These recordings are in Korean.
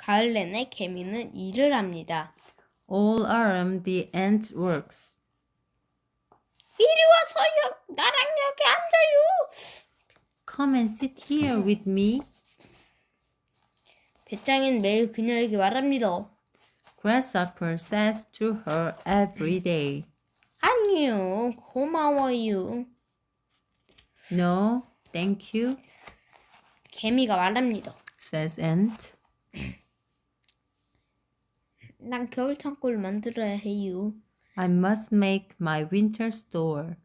가을 내내 개미는 일을 합니다. All autumn the ant works. 이리 와서 여, 나랑 여기 앉아요. Come and sit here with me. 배짱이는 매일 그녀에게 말합니다. Grasshopper says to her every day. 아니요, 고마워요. No, thank you, 개미가 말합니다. says ant. 난 겨울 창고를 만들어야 해요. I must make my winter store.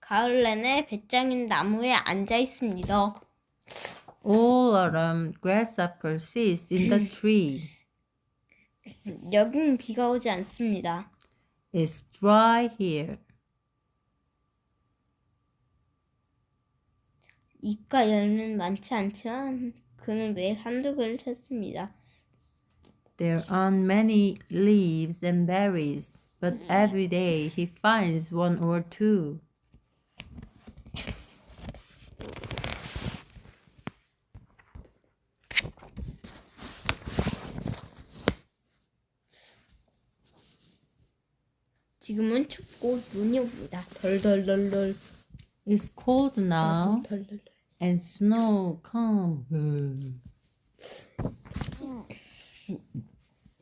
가을 내내 배짱이는 나무에 앉아 있습니다. All autumn grasshopper sits in the tree. 여기는 비가 오지 않습니다. It's dry here. 이과 열매는 많지 않지만 그는 매일 한두 개를 찾습니다. There aren't many leaves and berries, but every day he finds one or two. 지금은 춥고 눈이 옵니다. 덜덜덜덜. It's cold now 덜덜덜. And snow come.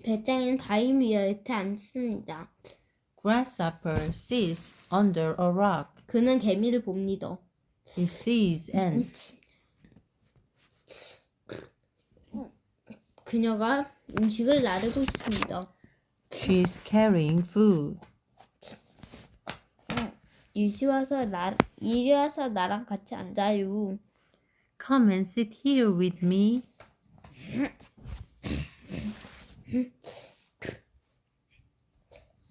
배짱이는 바위 밑에 앉습니다. Grasshopper sits under a rock. 그는 개미를 봅니다. He sees ant. 그녀가 음식을 나르고 있습니다. She's carrying food. 이리 와서 나 이리 와서 나랑 같이 앉아요. Come and sit here with me.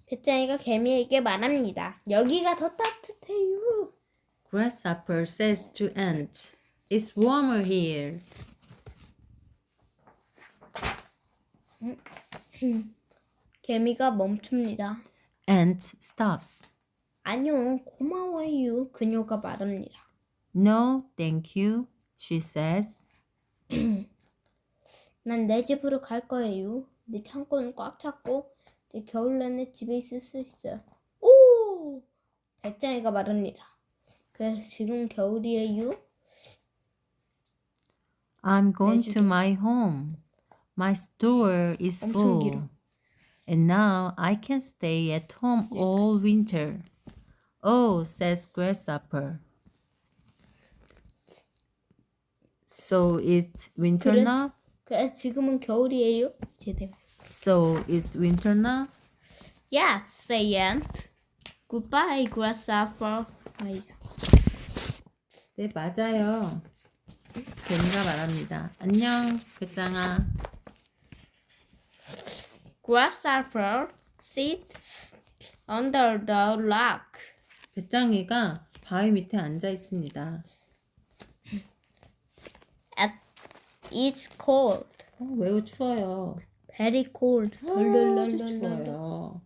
배짱이가 개미에게 말합니다. 여기가 더 따뜻해요. Grasshopper says to ant, It's warmer here. 개미가 멈춥니다. Ant stops. 아니요, 고마워요. 그녀가 말합니다. No, thank you, she says. 난 내 집으로 갈 거예요. 내 창고는 꽉 찼고 내 겨울 내내 집에 있을 수 있어요. 오! 백장이가 말합니다. 그래서 지금 겨울이에요? I'm going to my home. My store is full. And now I can stay at home all winter. Oh, says Grasshopper. So it's winter 그래- now? 그래서 지금은 겨울이에요? 제대로. So it's winter now? Yes, say ant. Goodbye, grasshopper. 아이자. 네, 맞아요. 개미가 말합니다. 안녕, 배짱아. Grasshopper sit under the rock. 배짱이가 바위 밑에 앉아 있습니다. At it's cold. 어, 매우 추워요. Very cold. 아주 덜덜덜덜덜. 추워요.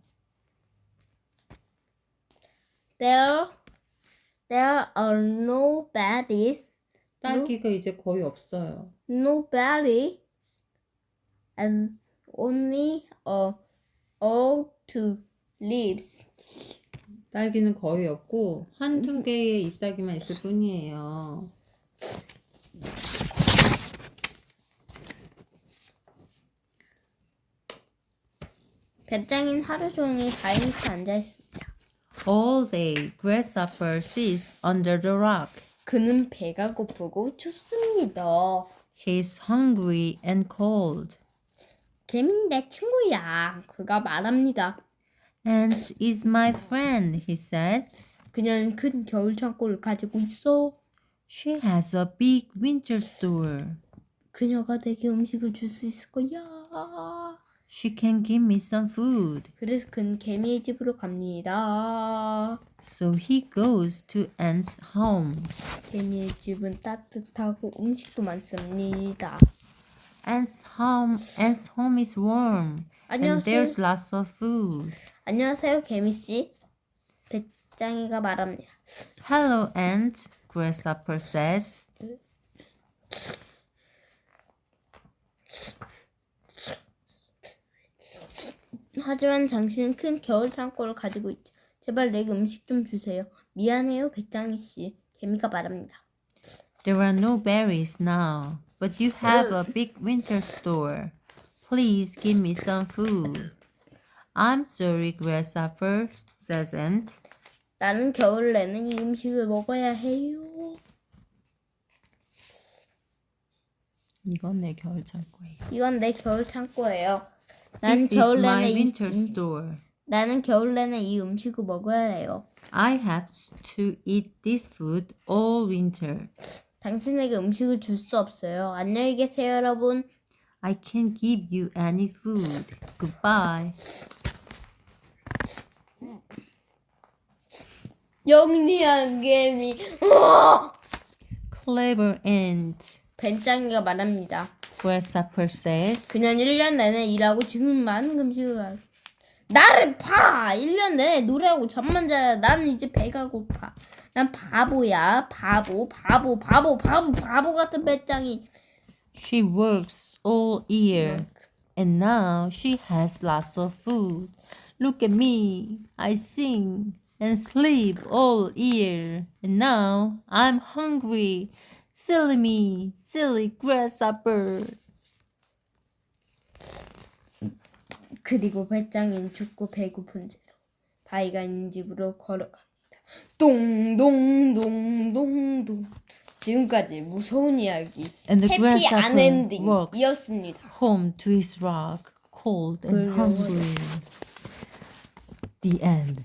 There, there are no berries, 딸기가 이제 거의 없어요. no berries, and only a all two leaves. 딸기는 거의 없고 한두 개의 잎사귀만 있을 뿐이에요. 배짱이는 하루 종일 바위 밑에 앉아 있습니다. All day, grasshopper sits under the rock. 그는 배가 고프고 춥습니다. He's hungry and cold. 개미는 내 친구야. 그가 말합니다. Ant is my friend, he says. 그녀는 큰 겨울 창고를 가지고 있어. She has a big winter store. 그녀가 내게 음식을 줄 수 있을 거야. She can give me some food. 그래서 그는 개미의 집으로 갑니다. So he goes to Ant's home. 개미의 집은 따뜻하고 음식도 많습니다. Ant's home, Ant's home is warm. And 안녕하세요. there's lots of food. 안녕하세요, 개미 씨. 배짱이가 말합니다. Hello, Ant, Grasshopper says. 하지만 당신은 큰 겨울 창고를 가지고 있죠. 제발 내게 음식 좀 주세요. 미안해요, 백장희 씨. 개미가 말합니다. There are no berries now, but you have a big winter store. Please give me some food. I'm sorry, grasshopper, says Ant. 나는 겨울 내내 이 음식을 먹어야 해요. 이건 내 겨울 창고예요. 이건 내 겨울 창고예요. 나는 This is 겨울 my 내내 이 winter 음, store. 나는 겨울 내내 이 음식을 먹어야 해요. I have to eat this food all winter. 당신에게 음식을 줄 수 없어요. 안녕히 계세요, 여러분. I can't give you any food. Goodbye. 영리한 개미. 우와! Clever ant. 벤짱이가 말합니다. Grasshopper says. 그냥 1년 내내 일하고 지금 많은 음식을 말. 나를 봐! 1년 내내 노래하고 잠만 자야 나는 이제 배가 고파. 난 바보야. 바보, 바보, 바보, 바보, 바보 같은 배짱이. She works all year and now she has lots of food. Look at me. I sing and sleep all year and now I'm hungry. Silly me, silly grasshopper. 그리고 배짱이는 죽고 배고픈 채로 바위가 있는 집으로 걸어갑니다. 동동동동동. 지금까지 무서운 이야기 And the 해피 grasshopper 안 walks 엔딩이었습니다. home to his rock, cold and hungry. The end.